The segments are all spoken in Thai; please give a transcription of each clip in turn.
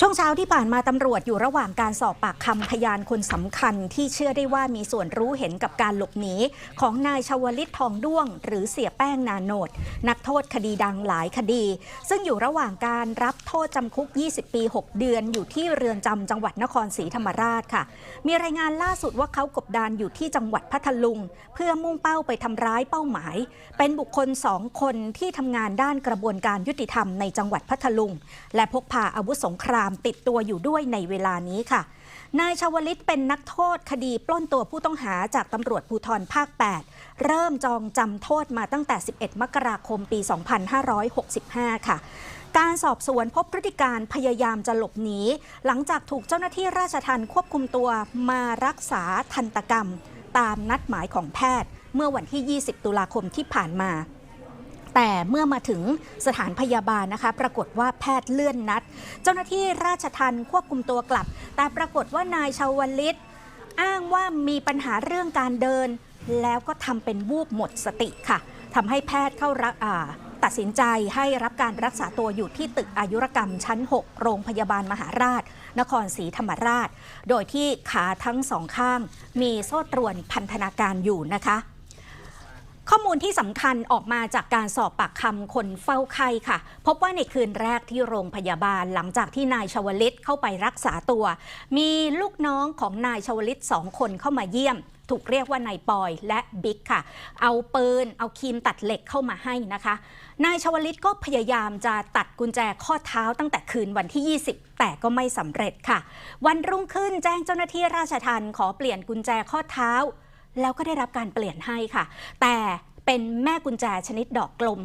ช่วงเช้าที่ผ่านมาตำรวจอยู่ระหว่างการสอบปากคำพยานคนสำคัญที่เชื่อได้ว่ามีส่วนรู้เห็นกับการหลบหนีของนายชวลิตทองด้วง หรือเสียแป้งนาโนดนักโทษคดีดังหลายคดี ซึ่งอยู่ระหว่างการรับโทษจำคุก 20 ปี 6 เดือน อยู่ที่เรือนจำจังหวัดนครศรีธรรมราชค่ะ มีรายงานล่าสุดว่าเขากบดานอยู่ที่จังหวัดพัทลุง เพื่อมุ่งเป้าไปทำร้ายเป้าหมาย เป็นบุคคลสองคนที่ทำงานด้านกระบวนการยุติธรรมในจังหวัดพัทลุง และพกพาอาวุธสงครามติดตัวอยู่ด้วยในเวลานี้ค่ะ นายชาวลิตเป็นนักโทษคดีปล้นตัวผู้ต้องหาจากตำรวจภูธรภาค 8 เริ่มจองจำโทษมาตั้งแต่ 11 มกราคมปี 2565 ค่ะการสอบสวนพบพฤติการพยายามจะหลบหนีหลังจากถูกเจ้าหน้าที่ราชทัณฑ์ควบคุมตัวมารักษาทันตกรรม ตามนัดหมายของแพทย์ เมื่อวันที่ 20 ตุลาคมที่ผ่านมา แต่เมื่อมาถึงสถานพยาบาลนะคะ ปรากฏว่าแพทย์เลื่อนนัด เจ้าหน้าที่ราชทัณฑ์ควบคุมตัวกลับ แต่ปรากฏว่านายชาวลิต อ้างว่ามีปัญหาเรื่องการเดิน แล้วก็ทำเป็นวูบหมดสติค่ะทำให้แพทย์เข้ารักอ่าตัดสินใจให้รับการรักษาตัวอยู่ที่ตึกอายุรกรรมชั้น 6 โรงพยาบาลมหาราช นครศรีธรรมราช โดยที่ขาทั้งสองข้าง มีโซ่ตรวนพันธนาการอยู่นะคะ ข้อมูลที่สำคัญออกมาจากการสอบปากคำคนเฝ้าไข้ค่ะ พบว่าในคืนแรกที่โรงพยาบาลหลังจากที่นายชวลิตเข้าไปรักษาตัว มีลูกน้องของนายชวลิตสองคนเข้ามาเยี่ยม ถูกเรียกว่านายปอยและบิ๊กค่ะ เอาปืนเอาครีมตัดเหล็กเข้ามาให้นะคะ นายชวลิตก็พยายามจะตัดกุญแจข้อเท้าตั้งแต่คืนวันที่ 20 แต่ก็ไม่สำเร็จค่ะ วันรุ่งขึ้นแจ้งเจ้าหน้าที่ราชทัณฑ์ขอเปลี่ยนกุญแจข้อเท้า แล้วก็ได้รับการเปลี่ยนให้ค่ะ แต่เป็นแม่กุญแจชนิดดอกกลม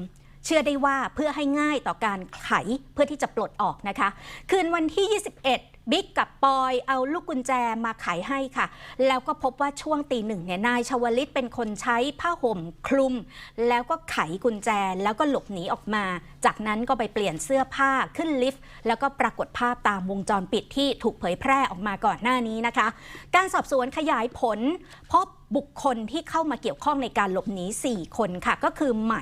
เชื่อได้ว่าเพื่อให้ง่ายต่อการไขเพื่อที่จะปลดออกนะคะ คืนวันที่ 21 บิ๊กกับปอยเอาลูกกุญแจมาไขให้ค่ะ แล้วก็พบว่าช่วงตีหนึ่งเนี่ยนายชวลิตเป็นคนใช้ผ้าห่มคลุม แล้วก็ไขกุญแจแล้วก็หลบหนีออกมา จากนั้นก็ไปเปลี่ยนเสื้อผ้าขึ้นลิฟต์ แล้วก็ปรากฏภาพตามวงจรปิดที่ถูกเผยแพร่ออกมาก่อนหน้านี้นะคะ การสอบสวนขยายผลพบบุคคลที่เข้ามาเกี่ยวข้องในการหลบหนี 4 คนค่ะ ก็คือไหม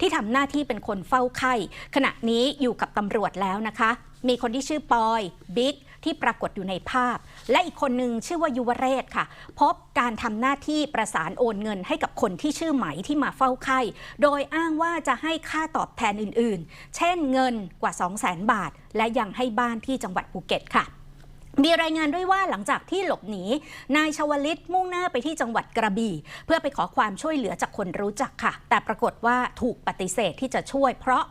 ที่ทำหน้าที่เป็นคนเฝ้าไข้ ขณะนี้อยู่กับตำรวจแล้วนะคะ มีคนที่ชื่อปอย บิ๊ก ที่ปรากฏอยู่ในภาพ และอีกคนหนึ่งชื่อว่ายุวเรศค่ะ พบการทำหน้าที่ประสานโอนเงินให้กับคนที่ชื่อไหมที่มาเฝ้าไข้ โดยอ้างว่าจะให้ค่าตอบแทนอื่นๆ เช่นเงินกว่า 2 0 0 0 0 0 บาท และยังให้บ้านที่จังหวัดภูเก็ตค่ะมีรายงานด้วยว่าหลังจากที่หลบหนี นายชวลิตมุ่งหน้าไปที่จังหวัดกระบี่ เพื่อไปขอความช่วยเหลือจากคนรู้จักค่ะ แต่ปรากฏว่าถูกปฏิเสธที่จะช่วย เพราะ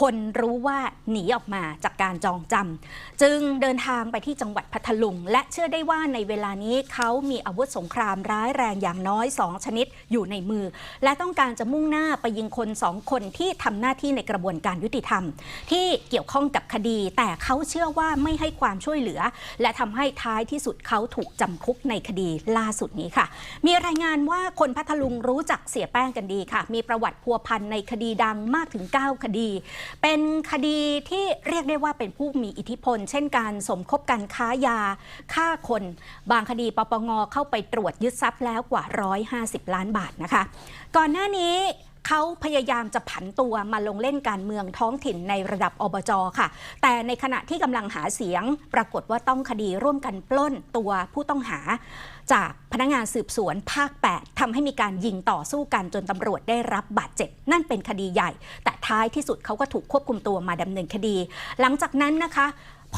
คนรู้ว่าหนีออกมาจากการจองจำจึงเดินทางไปที่จังหวัดพัทลุง และเชื่อได้ว่าในเวลานี้เขามีอาวุธสงครามร้ายแรงอย่างน้อย 2 ชนิดอยู่ในมือ และต้องการจะมุ่งหน้าไปยิงคนสองคนที่ทำหน้าที่ในกระบวนการยุติธรรม ที่เกี่ยวข้องกับคดี แต่เขาเชื่อว่าไม่ให้ความช่วยเหลือ และทำให้ท้ายที่สุดเขาถูกจำคุกในคดีล่าสุดนี้ค่ะ มีรายงานว่าคนพัทลุงรู้จักเสียแป้งกันดีค่ะ มีประวัติพัวพันในคดีดังมากถึง 9 คดีเป็นคดีที่เรียกได้ว่าเป็นผู้มีอิทธิพล เช่นการสมคบกันค้ายาฆ่าคน บางคดีปปงเข้าไปตรวจยึดทรัพย์แล้วกว่า 150 ล้านบาทนะคะ ก่อนหน้านี้ เขาพยายามจะผันตัวมาลงเล่นการเมืองท้องถิ่นในระดับอบจค่ะ แต่ในขณะที่กำลังหาเสียง ปรากฏว่าต้องคดีร่วมกันปล้นตัวผู้ต้องหา จากพนักงานสืบสวนภาค 8ทำให้มีการยิงต่อสู้กันจนตำรวจได้รับบาดเจ็บ นั่นเป็นคดีใหญ่ แต่ท้ายที่สุดเขาก็ถูกควบคุมตัวมาดำเนินคดี หลังจากนั้นนะคะ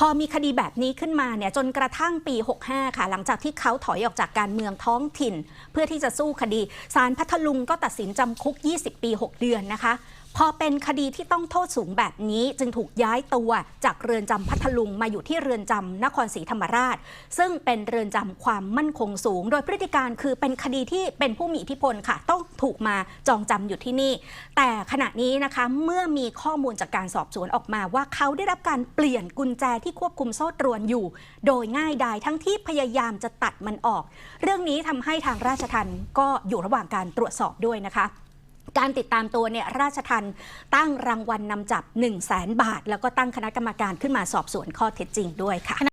พอมีคดีแบบนี้ขึ้นมาเนี่ยจนกระทั่งปี 65 ค่ะ หลังจากที่เขาถอยออกจากการเมืองท้องถิ่น เพื่อที่จะสู้คดีศาลพัทลุงก็ตัดสินจำคุก 20 ปี 6 เดือนนะคะ พอเป็นคดีที่ต้องโทษสูงแบบนี้จึงถูกย้ายตัวจากเรือนจำพัทลุงมาอยู่ที่เรือนจำนครศรีธรรมราช ซึ่งเป็นเรือนจำความมั่นคงสูง โดยพฤติการคือเป็นคดีที่เป็นผู้มีอิทธิพลค่ะ ต้องถูกมาจองจำอยู่ที่นี่ แต่ขณะนี้นะคะเมื่อมีข้อมูลจากการสอบสวนออกมาว่าเขาได้รับการเปลี่ยนกุญแจที่ควบคุมโซ่ตรวนอยู่ โดยง่ายดายทั้งที่พยายามจะตัดมันออก เรื่องนี้ทำให้ทางราชทัณฑ์ก็อยู่ระหว่างการตรวจสอบด้วยนะคะ การติดตามตัวเนี่ยราชทันตั้งรางวัลนนำจับ 1 0 0 0 0แบาท แล้วก็ตั้งคณะกรรมการขึ้นมาสอบสวนข้อเท็จจริงด้วยค่ะ